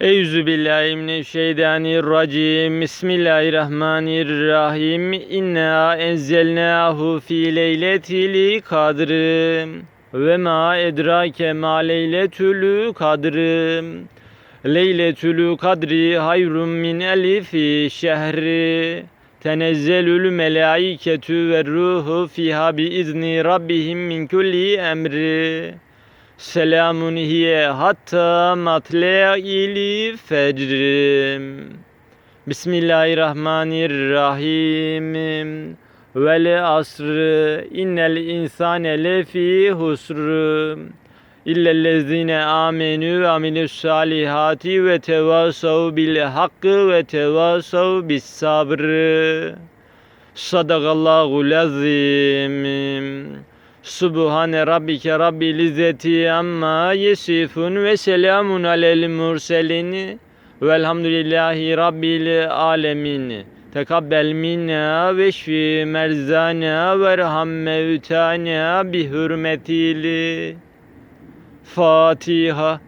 Eyüzü billahi mineşşeytanirracim. Bismillahirrahmanirrahim. İnna enzelnahu fi leyletil kadr. Ve ma edrake ma leyletül kadr. Leyletül kadri hayrun min elifi şehri. Tenezzelül melaiketü ve ruhu fiha bi izni rabbihim min kulli emri. Selamun hiye hatta matle'il fecrim. Bismillahirrahmanirrahim. Vel asr innel insane lefi husr. İllellezine amenu ve amilus salihati ve tevasav bil hakkı ve tevasav bis sabr. Sadakallahul azim. Subhane rabbike rabbil izzeti amma yesifun ve selamun alel murselin velhamdülillahi rabbil alemin. Tekabbel minna ve şfi merzana ve erham mevtana bi hürmetil Fatiha.